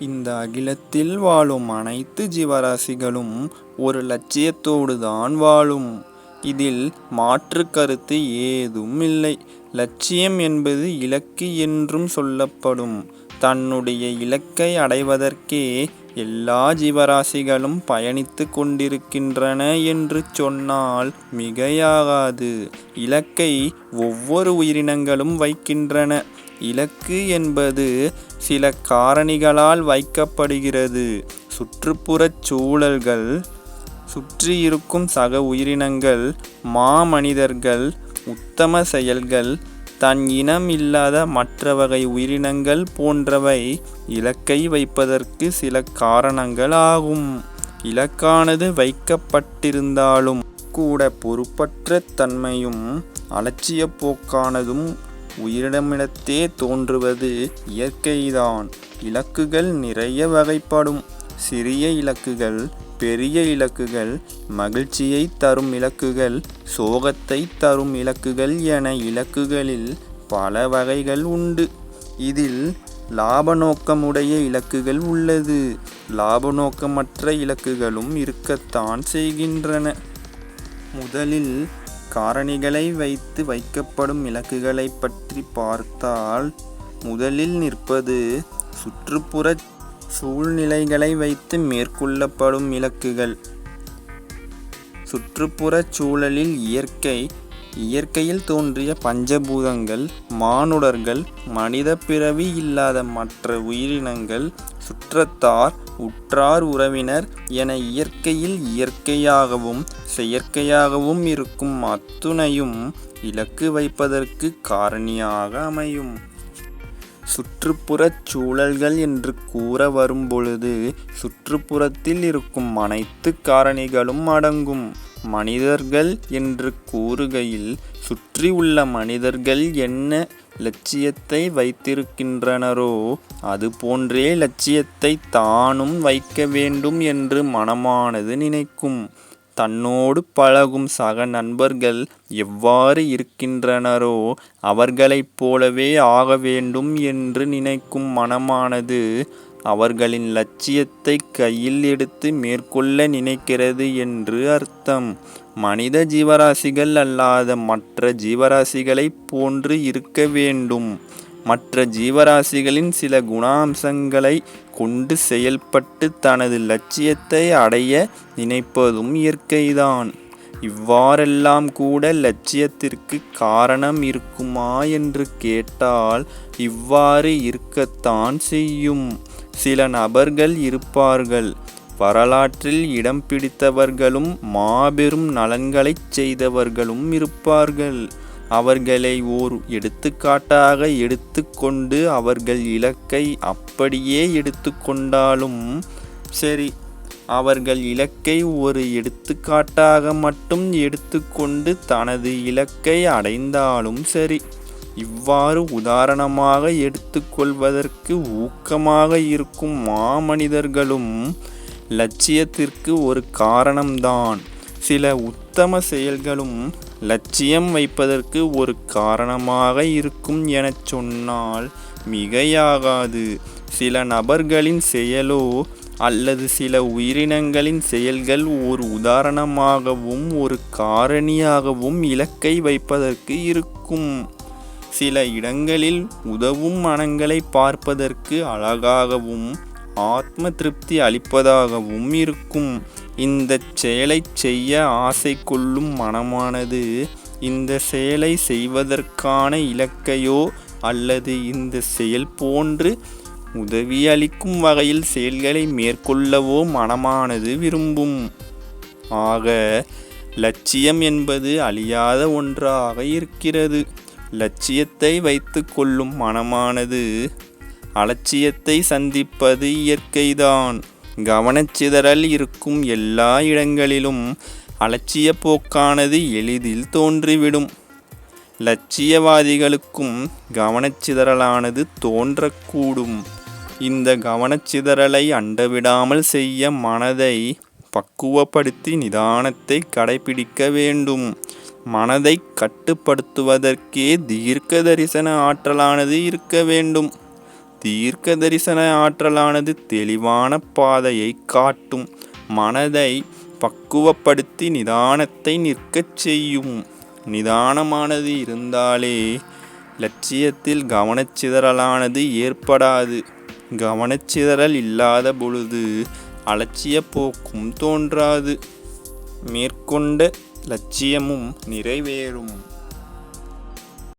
இந்த அகிலத்தில் வாழும் அனைத்து ஜீவராசிகளும் ஒரு லட்சியத்தோடு தான் வாழும். இதில் மாற்று கருத்து ஏதும் இல்லை. லட்சியம் என்பது இலக்கு என்றும் சொல்லப்படும். தன்னுடைய இலக்கை அடைவதற்கே எல்லா ஜீவராசிகளும் பயணித்துக் கொண்டிருக்கின்றன என்று சொன்னால் மிகையாகாது. இலக்கை ஒவ்வொரு உயிரினங்களும் வைக்கின்றன. இலக்கு என்பது சில காரணிகளால் வைக்கப்படுகிறது. சுற்றுப்புறச் சூழல்கள், சுற்றியிருக்கும் சக உயிரினங்கள், மாமனிதர்கள், உத்தம செயல்கள், தன் இனம் இல்லாத மற்ற வகை உயிரினங்கள் போன்றவை இலக்கை வைப்பதற்கு சில காரணங்கள் ஆகும். இலக்கானது வைக்கப்பட்டிருந்தாலும் கூட பொறுப்பற்ற தன்மையும் அலட்சியப் போக்கானதும் உயிரிடமிடத்தே தோன்றுவது இயற்கைதான். இலக்குகள் நிறைய வகைப்படும். சிறிய இலக்குகள், பெரிய இலக்குகள், மகிழ்ச்சியை தரும் இலக்குகள், சோகத்தை தரும் இலக்குகள் என இலக்குகளில் பல வகைகள் உண்டு. இதில் லாப நோக்கமுடைய இலக்குகள் உள்ளது. லாப நோக்கமற்ற இலக்குகளும் இருக்கத்தான் செய்கின்றன. முதலில் காரணிகளை வைத்து வைக்கப்படும் இலக்குகளைப் பற்றி பார்த்தால் முதலில் நிற்பது சுற்றுப்புற சூழ்நிலைகளை வைத்து மேற்கொள்ளப்படும் இலக்குகள். சுற்றுப்புறச் சூழலில் இயற்கை இயற்கையில் தோன்றிய பஞ்சபூதங்கள் மானுடர்கள், மனித பிறவி இல்லாத மற்ற உயிரினங்கள், சுற்றத்தார், உற்றார் உறவினர் என இயற்கையில் இயற்கையாகவும் செயற்கையாகவும் இருக்கும் அத்துணையும் இலக்கு வைப்பதற்கு காரணியாக அமையும். சுற்றுப்புறச் சூழல்கள் என்று கூற வரும்பொழுது சுற்றுப்புறத்தில் இருக்கும் அனைத்து காரணிகளும் அடங்கும். மனிதர்கள் என்று கூறுகையில் சுற்றி உள்ள மனிதர்கள் என்ன லட்சியத்தை வைத்திருக்கின்றனரோ அது போன்றே லட்சியத்தைத் தானும் வைக்க வேண்டும் என்று மனமானது நினைக்கும். தன்னோடு பழகும் சக நண்பர்கள் எவ்வாறு இருக்கின்றனரோ அவர்களைப் போலவே ஆக வேண்டும் என்று நினைக்கும் மனமானது அவர்களின் லட்சியத்தை கையில் எடுத்து மேற்கொள்ள நினைக்கிறது என்று அர்த்தம். மனித ஜீவராசிகள் அல்லாத மற்ற ஜீவராசிகளைப் போன்று இருக்க வேண்டும். மற்ற ஜீவராசிகளின் சில குணாம்சங்களைக் கொண்டு செயல்பட்டு தனது லட்சியத்தை அடைய நினைப்பதும் இயற்கைதான். இவ்வாறெல்லாம் கூட லட்சியத்திற்கு காரணம் இருக்குமா என்று கேட்டால் இவ்வாறு இருக்கத்தான் செய்யும். சில நபர்கள் இருப்பார்கள். வரலாற்றில் இடம் பிடித்தவர்களும் மாபெரும் நலன்களைச் செய்தவர்களும் இருப்பார்கள். அவர்களை ஓர் எடுத்துக்காட்டாக எடுத்துக்கொண்டு அவர்கள் இலக்கை அப்படியே எடுத்துக்கொண்டாலும் சரி. அவர்கள் இலக்கை ஒரு எடுத்துக்காட்டாக மட்டும் எடுத்துக்கொண்டு தனது இலக்கை அடைந்தாலும் சரி. இவ்வாறு உதாரணமாக எடுத்துக்கொள்வதற்கு ஊக்கமாக இருக்கும் மாமனிதர்களும் லட்சியத்திற்கு ஒரு காரணம்தான். சில உத்தம செயல்களும் லட்சியம் வைப்பதற்கு ஒரு காரணமாக இருக்கும் எனச் சொன்னால் மிகையாகாது. சில நபர்களின் செயலோ அல்லது சில உயிரினங்களின் செயல்கள் ஒரு உதாரணமாகவும் ஒரு காரணியாகவும் இலக்கை வைப்பதற்கு இருக்கும். சில இடங்களில் உதவும் மனங்களை பார்ப்பதற்கு அழகாகவும் ஆத்ம திருப்தி அளிப்பதாகவும் இருக்கும். இந்தச் செயலை செய்ய ஆசை கொள்ளும் மனமானது இந்த செயலை செய்வதற்கான இலக்கையோ அல்லது இந்த செயல் போன்று உதவி அளிக்கும் வகையில் செயல்களை மேற்கொள்ளவோ மனமானது விரும்பும். ஆக லட்சியம் என்பது அழியாத ஒன்றாக இருக்கிறது. லட்சியத்தை வைத்து கொள்ளும் மனமானது அலட்சியத்தை சந்திப்பது இயற்கைதான். கவனச்சிதறல் இருக்கும் எல்லா இடங்களிலும் அலட்சியப் போக்கானது எளிதில் தோன்றிவிடும். லட்சியவாதிகளுக்கும் கவனச்சிதறலானது தோன்றக்கூடும். இந்த கவனச்சிதறலை அண்டவிடாமல் செய்ய மனதை பக்குவப்படுத்தி நிதானத்தை கடைப்பிடிக்க வேண்டும். மனதை கட்டுப்படுத்துவதற்கே தீர்க்க தரிசன ஆற்றலானது இருக்க வேண்டும். தீர்க்க தரிசன ஆற்றலானது தெளிவான பாதையை காட்டும். மனதை பக்குவப்படுத்தி நிதானத்தை நிற்கச் செய்யும். நிதானமானது இருந்தாலே லட்சியத்தில் கவனச்சிதறலானது ஏற்படாது. கவனச்சிதறல் இல்லாத பொழுது அலட்சிய போக்கும் தோன்றாது. மேற்கொண்ட லட்சியமும் நிறைவேறும்.